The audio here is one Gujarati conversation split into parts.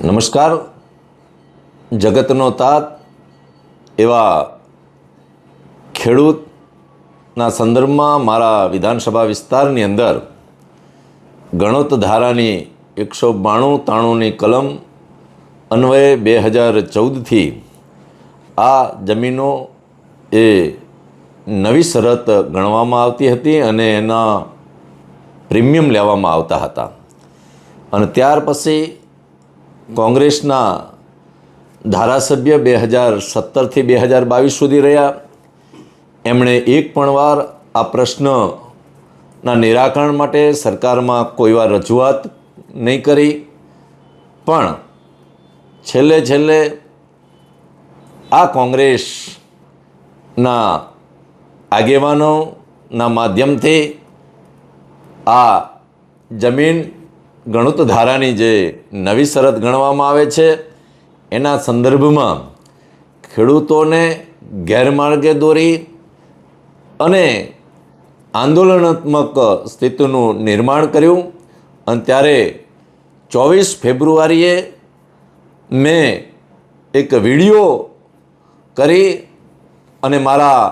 નમસ્કાર. જગતનો તાત એવા ખેડૂતના સંદર્ભમાં મારા વિધાનસભા વિસ્તારની અંદર ગણોત ધારાની એકસો બાણું તાણુંની કલમ અન્વયે બે હજાર ચૌદથી આ જમીનો એ નવી શરત ગણવામાં આવતી હતી અને એના પ્રીમિયમ લેવામાં આવતા હતા. અને ત્યાર પછી કોંગ્રેસના ધારાસભ્ય બે હજાર સત્તરથી બે હજાર બાવીસ સુધી રહ્યા. એમણે એક પણ વાર આ પ્રશ્નના નિરાકરણ માટે સરકારમાં કોઈ વાર રજૂઆત નહીં કરી. પણ છેલ્લે છેલ્લે આ કોંગ્રેસના આગેવાનોના માધ્યમથી આ જમીન ગણુત ધારાની જે નવી શરત ગણવામાં આવે છે, એના સંદર્ભમાં ખેડૂતોને ગેરમાર્ગે દોરી અને આંદોલનાત્મક સ્થિતિનું નિર્માણ કર્યું. અને ત્યારે ચોવીસ ફેબ્રુઆરીએ મેં એક વીડિયો કરી અને મારા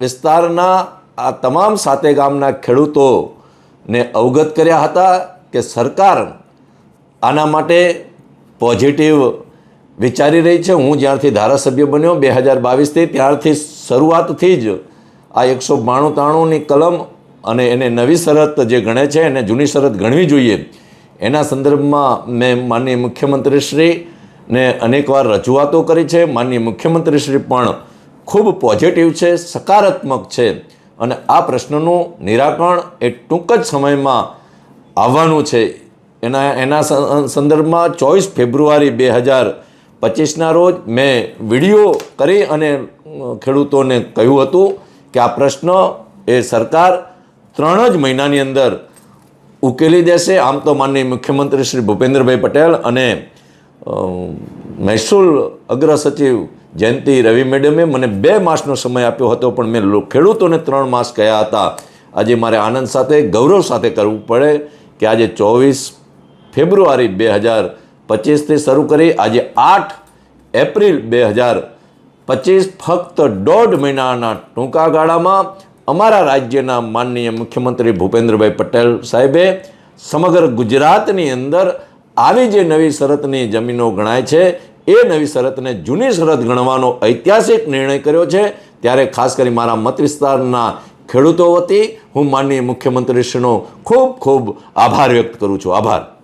વિસ્તારના આ તમામ સાતે ગામના ખેડૂતોને અવગત કર્યા હતા. કે સરકાર આના માટે પોઝિટિવ વિચારી રહી છે. હું જ્યારથી ધારાસભ્ય બન્યો બે હજાર બાવીસથી, ત્યારથી શરૂઆતથી જ આ એકસો બાણું ત્રાણુંની કલમ અને એને નવી શરત જે ગણે છે, એને જૂની શરત ગણવી જોઈએ. એના સંદર્ભમાં મેં માનનીય મુખ્યમંત્રીશ્રીને અનેકવાર રજૂઆતો કરી છે. માનનીય મુખ્યમંત્રીશ્રી પણ ખૂબ પોઝિટિવ છે, સકારાત્મક છે. અને આ પ્રશ્નનું નિરાકરણ એ ટૂંક જ સમયમાં આવવાનું છે. એના એના સંદર્ભમાં ચોવીસ ફેબ્રુઆરી બે હજાર પચીસના રોજ મેં વીડિયો કરી અને ખેડૂતોને કહ્યું હતું કે આ પ્રશ્ન એ સરકાર ત્રણ જ મહિનાની અંદર ઉકેલી દેશે. આમ તો માનનીય મુખ્યમંત્રી શ્રી ભૂપેન્દ્રભાઈ પટેલ અને મહેસૂલ અગ્ર સચિવ જયંતિ રવિ મેડમે મને બે માસનો સમય આપ્યો હતો, પણ મેં ખેડૂતોને ત્રણ માસ કહ્યા હતા. આજે મારે આનંદ સાથે, ગૌરવ સાથે કરવું પડે. કે આજે ચોવીસ ફેબ્રુઆરી બે હજાર પચીસથી શરૂ કરી આજે આઠ એપ્રિલ બે હજાર પચીસ ફક્ત દોઢ મહિનાના ટૂંકા ગાળામાં અમારા રાજ્યના માનનીય મુખ્યમંત્રી ભૂપેન્દ્રભાઈ પટેલ સાહેબે સમગ્ર ગુજરાતની અંદર આવી જે નવી શરતની જમીનો ગણાય છે, એ નવી શરતને જૂની શરત ગણવાનો ઐતિહાસિક નિર્ણય કર્યો છે. ત્યારે ખાસ કરી મારા મત વિસ્તારના ખેડૂતો વતી હું માનનીય મુખ્યમંત્રીશ્રીનો ખૂબ ખૂબ આભાર વ્યક્ત કરું છું. આભાર.